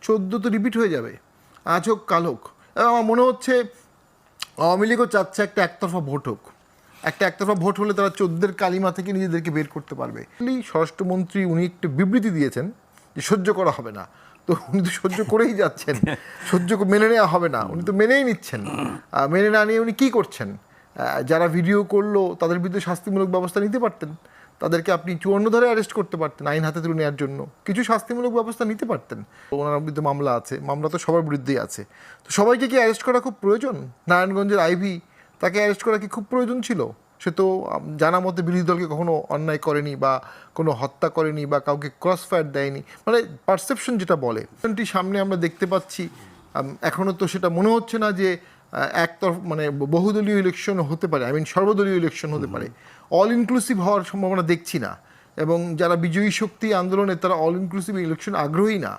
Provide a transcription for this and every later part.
চোদ্দ তো রিপিট হয়ে যাবে। আজ হোক, কাল হোক। আমার মনে হচ্ছে আওয়ামী লীগও চাচ্ছে একটা একতরফা ভোট হোক। একটা একতরফা ভোট হলে তারা চোদ্দের কালিমা থেকে নিজেদেরকে বের করতে পারবে। স্বরাষ্ট্রমন্ত্রী, উনি একটি বিবৃতি দিয়েছেন যে সহ্য করা হবে না। তো উনি তো সহ্য করেই যাচ্ছেন। সহ্য মেনে নেওয়া হবে না। উনি তো মেনেই নিচ্ছেন। মেনে না নিয়ে উনি কী করছেন? যারা ভিডিও করল, তাদের বিরুদ্ধে শাস্তিমূলক ব্যবস্থা নিতে পারতেন। তাদেরকে আপনি চুয়ান্ন ধরে অ্যারেস্ট করতে পারতেন, আইন হাতে তুলে নেওয়ার জন্য। কিছু শাস্তিমূলক ব্যবস্থা নিতে পারতেন। ওনার বিরুদ্ধে মামলা আছে, মামলা তো সবার বিরুদ্ধেই আছে। তো সবাইকে কি অ্যারেস্ট করা খুব প্রয়োজন? নারায়ণগঞ্জের আইভি তাকে অ্যারেস্ট করা কি খুব প্রয়োজন ছিল? সে তো জানা মতে বিরোধী দলকে কখনো অন্যায় করেনি বা কোনো হত্যা করেনি বা কাউকে ক্রস ফায়ার দেয়নি। মানে পারসেপশন যেটা বলে সামনে আমরা দেখতে পাচ্ছি। এখনও তো সেটা মনে হচ্ছে না যে একতরফ মানে বহুদলীয় ইলেকশন হতে পারে আই মিন সর্বদলীয় ইলেকশন হতে পারে। অল ইনক্লুসিভ হওয়ার সম্ভাবনা দেখছি না। এবং যারা বিজয়ী শক্তি আন্দোলনে তারা অল ইনক্লুসিভ ইলেকশন আগ্রহী না।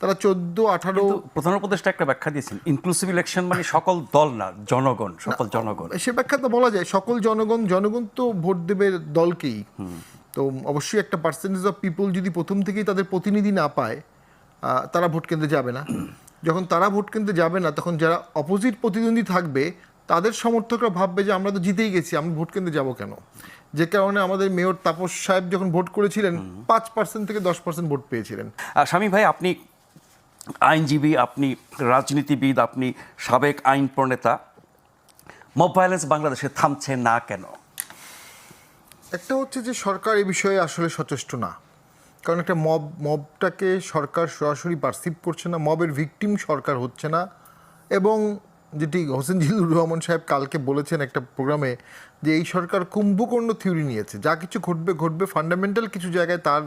তারা চোদ্দ আঠারো প্রধান উপদেষ্টা একটা ব্যাখ্যা দিয়েছেন ইনক্লুসিভ ইলেকশন মানে সকল দল না জনগণ সকল জনগণ। সে ব্যাখ্যা তো বলা যায় সকল জনগণ জনগণ তো ভোট দেবে দলকেই। তো অবশ্যই একটা পার্সেন্টেজ অফ পিপল যদি প্রথম থেকেই তাদের প্রতিনিধি না পায় তারা ভোট কেন্দ্রে যাবে না। যখন তারা ভোট কেন্দ্রে যাবে না তখন যারা অপোজিট প্রতিদ্বন্দ্বী থাকবে তাদের সমর্থকরা ভাববে যে আমরা তো জিতেই গেছি আমরা ভোট কেন্দ্রে যাব কেন? যে কারণে আমাদের মেয়র তাপস সাহেব যখন ভোট করেছিলেন পাঁচ পার্সেন্ট থেকে দশ পার্সেন্ট ভোট পেয়েছিলেন। আর স্বামী ভাই আপনি আইনজীবী আপনি রাজনীতিবিদ আপনি সাবেক আইন প্রণেতা মব ভায়োলেন্স বাংলাদেশে থামছে না কেন? একটা হচ্ছে যে সরকার এই বিষয়ে আসলে সচেষ্ট না। কারণ একটা মব মবটাকে সরকার সরাসরি পারসিভ করছে না মবের ভিকটিম সরকার হচ্ছে না। এবং যেটি হোসেন জিল্লুর রহমান সাহেব কালকে বলেছেন একটা প্রোগ্রামে, যে এই সরকার কুম্ভকর্ণ থিওরি নিয়েছে। যা কিছু ঘটবে ঘটবে ফান্ডামেন্টাল কিছু জায়গায় তার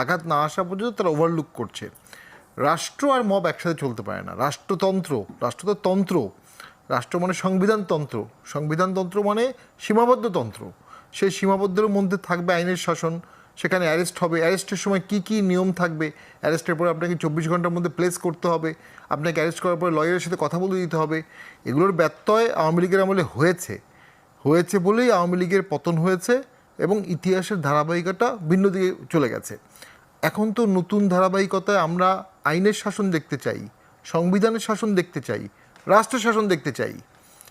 আঘাত না আসা পর্যন্ত তারা ওভারলুক করছে। রাষ্ট্র আর মব একসাথে চলতে পারে না। রাষ্ট্রতন্ত্র রাষ্ট্র তো তন্ত্র রাষ্ট্র মানে সংবিধানতন্ত্র। সংবিধানতন্ত্র মানে সীমাবদ্ধতন্ত্র। সেই সীমাবদ্ধের মধ্যে থাকবে আইনের শাসন সেখানে অ্যারেস্ট হবে। অ্যারেস্টের সময় কি কি নিয়ম থাকবে? অ্যারেস্টের পরে আপনাকে চব্বিশ ঘণ্টার মধ্যে প্লেস করতে হবে। আপনাকে অ্যারেস্ট করার পরে লয়ারের সাথে কথা বলে দিতে হবে। এগুলোর ব্যত্যয় আওয়ামী লীগের আমলে হয়েছে। হয়েছে বলেই আওয়ামী লীগের পতন হয়েছে এবং ইতিহাসের ধারাবাহিকতা ভিন্ন দিকে চলে গেছে। এখন তো নতুন ধারাবাহিকতায় আমরা আইনের শাসন দেখতে চাই, সংবিধানের শাসন দেখতে চাই রাষ্ট্র শাসন দেখতে চাই।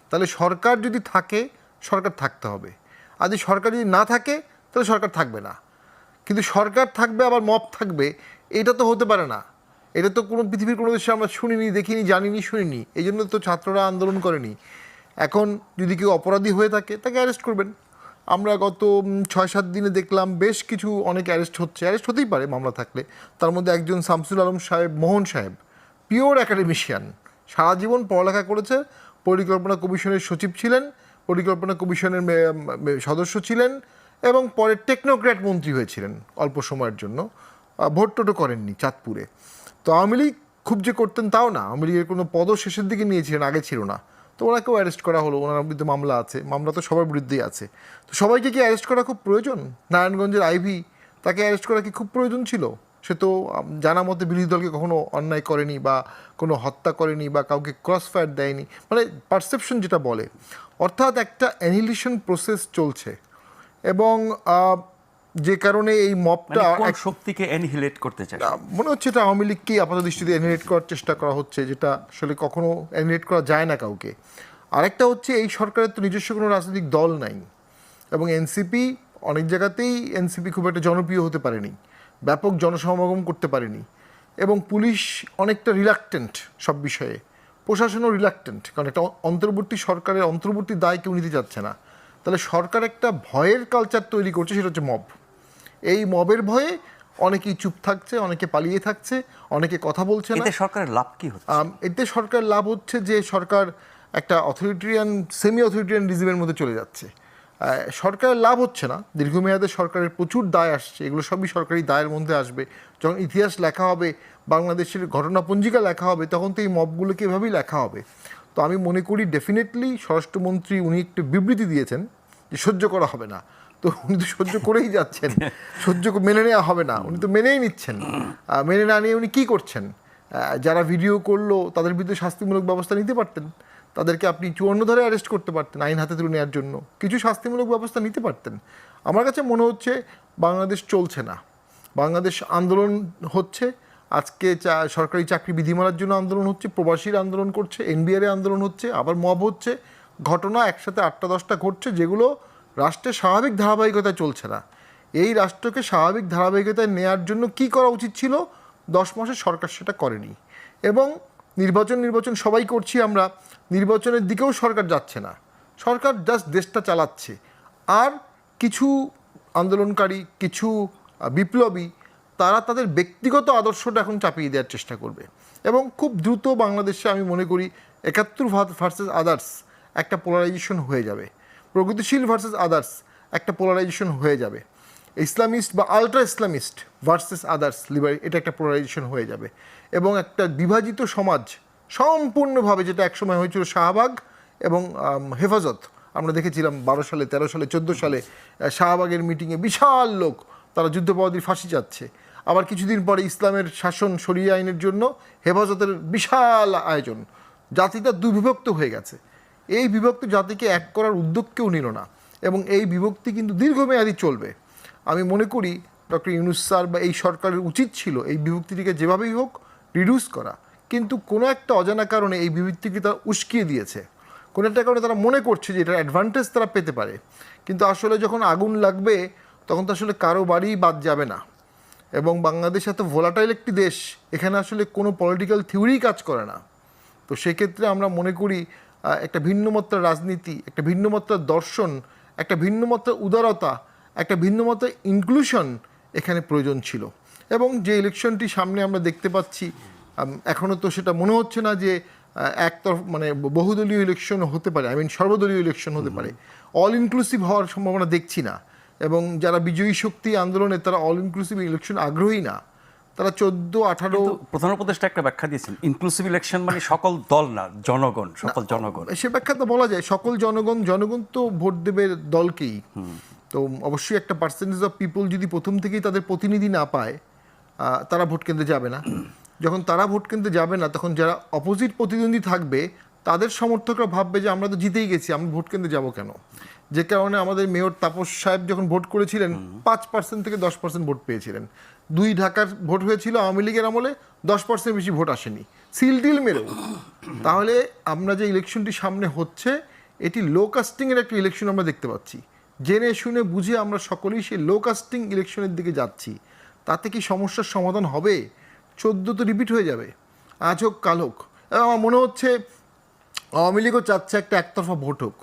তাহলে সরকার যদি থাকে, সরকার থাকতে হবে। আর যদি সরকার যদি না থাকে, তাহলে সরকার থাকবে না। কিন্তু সরকার থাকবে, আবার মপ থাকবে, এটা তো হতে পারে না। এটা তো কোনো পৃথিবীর কোনো দেশে আমরা শুনিনি, দেখিনি, জানিনি, শুনিনি। এই জন্য তো ছাত্ররা আন্দোলন করেনি। এখন যদি কেউ অপরাধী হয়ে থাকে, তাকে অ্যারেস্ট করবেন। আমরা গত ছয় সাত দিনে দেখলাম বেশ কিছু অনেক অ্যারেস্ট হচ্ছে। অ্যারেস্ট হতেই পারে মামলা থাকলে। তার মধ্যে একজন শামসুল আলম সাহেব, মোহন সাহেব পিওর একাডেমিশিয়ান সারা জীবন পড়ালেখা করেছে। পরিকল্পনা কমিশনের সচিব ছিলেন। পরিকল্পনা কমিশনের সদস্য ছিলেন। এবং পরে টেকনোক্র্যাট মন্ত্রী হয়েছিলেন অল্প সময়ের জন্য। ভোট টোটো করেননি চাঁদপুরে। তো আওয়ামী লীগ খুব যে করতেন তাও না। আওয়ামী লীগের কোনো পদও শেষের দিকে নিয়েছিলেন, আগে ছিল না। তো ওনাকেও অ্যারেস্ট করা হলো। ওনার বিরুদ্ধে মামলা আছে। মামলা তো সবার বিরুদ্ধেই আছে। তো সবাইকে কি অ্যারেস্ট করা খুব প্রয়োজন? নারায়ণগঞ্জের আইভি তাকে অ্যারেস্ট করা কি খুব প্রয়োজন ছিল? সে তো জানা মতে বিরোধী দলকে কখনো অন্যায় করেনি বা কোনো হত্যা করেনি বা কাউকে ক্রস ফায়ার দেয়নি। মানে পারসেপশন যেটা বলে। অর্থাৎ একটা অ্যানিলিশন প্রসেস চলছে। এবং যে কারণে এই মপটা মানে শক্তিকে এনহিলেট করতে চায়? মনে হচ্ছে এটা আওয়ামী লীগকেই আপাত দৃষ্টিতে এনিলেট করার চেষ্টা করা হচ্ছে যেটা আসলে কখনো এনিলেট করা যায় না কাউকে। আরেকটা হচ্ছে এই সরকারের তো নিজস্ব কোনো রাজনৈতিক দল নাই এবং এনসিপি অনেক জায়গাতেই এনসিপি খুব একটা জনপ্রিয় হতে পারেনি ব্যাপক জনসমাগম করতে পারেনি এবং পুলিশ অনেকটা রিলাক্টেন্ট সব বিষয়ে। প্রশাসনও রিলাক্টেন্ট কারণ একটা অন্তর্বর্তী সরকারের অন্তর্বর্তী দায় কেউ নিতে যাচ্ছে না। তাহলে সরকার একটা ভয়ের কালচার তৈরি করছে সেটা হচ্ছে মব এই মবের ভয়ে অনেকেই চুপ থাকছে অনেকে পালিয়ে থাকছে অনেকে কথা বলছে না। এতে সরকারের লাভ কি হচ্ছে? এতে সরকার লাভ হচ্ছে যে সরকার একটা অথরিটেরিয়ান সেমি অথরিটেরিয়ান রিজিমের মধ্যে চলে যাচ্ছে। সরকারের লাভ হচ্ছে না। দীর্ঘমেয়াদে সরকারের প্রচুর দায় আসছে। এগুলো সবই সরকারি দায়ের মধ্যে আসবে। যখন ইতিহাস লেখা হবে বাংলাদেশের ঘটনাপঞ্জিকা লেখা হবে তখন তো এই মবগুলোকে এভাবেই লেখা হবে। তো আমি মনে করি ডেফিনেটলি স্বরাষ্ট্রমন্ত্রী উনি একটি বিবৃতি দিয়েছেন যে সহ্য করা হবে না। তো উনি তো সহ্য করেই যাচ্ছেন। সহ্য মেনে নেওয়া হবে না। উনি তো মেনেই নিচ্ছেন। মেনে না নিয়ে উনি কী করছেন? যারা ভিডিও করল, তাদের বিরুদ্ধে শাস্তিমূলক ব্যবস্থা নিতে পারতেন। তাদেরকে আপনি চুয়ান্ন ধারে অ্যারেস্ট করতে পারতেন আইন হাতে তুলে নেওয়ার জন্য। কিছু শাস্তিমূলক ব্যবস্থা নিতে পারতেন। আমার কাছে মনে হচ্ছে বাংলাদেশ চলছে না। বাংলাদেশ আন্দোলন হচ্ছে। আজকে চা- সরকারি চাকরি বিধিমালার জন্য আন্দোলন হচ্ছে। প্রবাসীর আন্দোলন করছে। এনবিআর আন্দোলন হচ্ছে। আবার মব হচ্ছে। ঘটনা একসাথে আটটা দশটা ঘটছে যেগুলো রাষ্ট্রের স্বাভাবিক ধারাবাহিকতায় চলছে না। এই রাষ্ট্রকে স্বাভাবিক ধারাবাহিকতায় নেয়ার জন্য কি করা উচিত ছিল? দশ মাসে সরকার সেটা করেনি। এবং নির্বাচন নির্বাচন সবাই করছি আমরা, নির্বাচনের দিকেও সরকার যাচ্ছে না। সরকার জাস্ট দেশটা চালাচ্ছে। আর কিছু আন্দোলনকারী, কিছু বিপ্লবী, তারা তাদের ব্যক্তিগত আদর্শটা এখন চাপিয়ে দেওয়ার চেষ্টা করবে। এবং খুব দ্রুত বাংলাদেশে আমি মনে করি একাত্তর ভার্সেস আদার্স একটা পোলারাইজেশন হয়ে যাবে। প্রগতিশীল ভার্সেস আদার্স একটা পোলারাইজেশন হয়ে যাবে। ইসলামিস্ট বা আলট্রা ইসলামিস্ট ভার্সেস আদার্স লিবার এটা একটা পোলারাইজেশন হয়ে যাবে। এবং একটা বিভাজিত সমাজ সম্পূর্ণভাবে যেটা একসময় হয়েছিল শাহবাগ এবং হেফাজত। আমরা দেখেছিলাম বারো সালে, তেরো সালে, চোদ্দ সালে শাহবাগের মিটিংয়ে বিশাল লোক তারা যুদ্ধপরাধীর ফাঁসি যাচ্ছে আবার কিছুদিন পরে ইসলামের শাসন সরিয়ে আইনের জন্য হেফাজতের বিশাল আয়োজন। জাতিটা দুর্বিভক্ত হয়ে গেছে। এই বিভক্ত জাতিকে এক করার উদ্যোগ কেউ নিল না এবং এই বিভক্তি কিন্তু দীর্ঘমেয়াদী চলবে। আমি মনে করি ডক্টর ইউনুস স্যার বা এই সরকারের উচিত ছিল এই বিভক্তিটিকে যেভাবেই হোক রিডিউস করা। কিন্তু কোনো একটা অজানা কারণে এই বিভক্তিকে তারা উস্কিয়ে দিয়েছে। কোনো একটা কারণে তারা মনে করছে যে এটার অ্যাডভান্টেজ তারা পেতে পারে। কিন্তু আসলে যখন আগুন লাগবে, তখন তো আসলে কারও বাড়ি বাদ যাবে না। এবং বাংলাদেশ এত ভোলাটাইল একটি দেশ, এখানে আসলে কোনো পলিটিক্যাল থিওরি কাজ করে না। তো সেক্ষেত্রে আমরা মনে করি একটা ভিন্ন মাত্রার রাজনীতি একটা ভিন্ন মাত্রার দর্শন একটা ভিন্ন মাত্রার উদারতা একটা ভিন্ন মাত্রার ইনক্লুশন এখানে প্রয়োজন ছিল। এবং যে ইলেকশনটি সামনে আমরা দেখতে পাচ্ছি এখনও তো সেটা মনে হচ্ছে না যে একতরফ মানে বহুদলীয় ইলেকশন হতে পারে আই মিন সর্বদলীয় ইলেকশন হতে পারে। অল ইনক্লুসিভ হওয়ার সম্ভাবনা দেখছি না। এবং যারা বিজয়ী শক্তি আন্দোলনে তারা অল ইনক্লুসিভ ইলেকশন আগ্রহী না। তারা চোদ্দ আঠারো প্রধান উপদেষ্টা একটা ব্যাখ্যা দিয়েছেন ইনক্লুসিভ ইলেকশন মানে সকল দল না জনগণ সকল জনগণ। সে ব্যাখ্যা তো বলা যায় সকল জনগণ জনগণ তো ভোট দেবে দলকেই। তো অবশ্যই একটা পার্সেন্টেজ অফ পিপল যদি প্রথম থেকেই তাদের প্রতিনিধি না পায় তারা ভোট কেন্দ্রে যাবে না। যখন তারা ভোট কেন্দ্রে যাবে না তখন যারা অপোজিট প্রতিদ্বন্দ্বী থাকবে তাদের সমর্থকরা ভাববে যে আমরা তো জিতেই গেছি আমরা ভোট কেন্দ্রে যাব কেন? যে কারণে আমাদের মেয়র তাপস সাহেব যখন ভোট করেছিলেন পাঁচ পার্সেন্ট থেকে দশ পার্সেন্ট ভোট পেয়েছিলেন। দুই ঢাকার ভোট হয়েছিল, আওয়ামী লীগের আমলে দশ পার্সেন্ট বেশি ভোট আসেনি। সিল টিল মেরেও তাহলে আমরা যে ইলেকশনটি সামনে হচ্ছে, এটি লো কাস্টিংয়ের একটা ইলেকশন আমরা দেখতে পাচ্ছি। জেনে শুনে বুঝে আমরা সকলেই সেই লো কাস্টিং ইলেকশনের দিকে যাচ্ছি। তাতে কি সমস্যার সমাধান হবে? চোদ্দ তো রিপিট হয়ে যাবে। আজ হোক, কাল হোক। আমার মনে হচ্ছে, আওয়ামী লীগও চাচ্ছে একটা একতরফা ভোট হোক।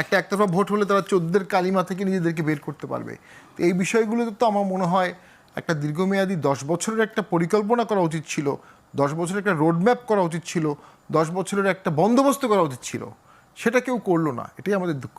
একটা একতরফা ভোট হলে তারা চোদ্দের কালিমা থেকে নিজেদেরকে বের করতে পারবে। তো এই বিষয়গুলোতে তো আমার মনে হয় একটা দীর্ঘমেয়াদী দশ বছরের একটা পরিকল্পনা করা উচিত ছিল, দশ বছরের একটা রোডম্যাপ করা উচিত ছিল, দশ বছরের একটা বন্দোবস্ত করা উচিত ছিল। সেটা কেউ করল না, এটাই আমাদের দুঃখ।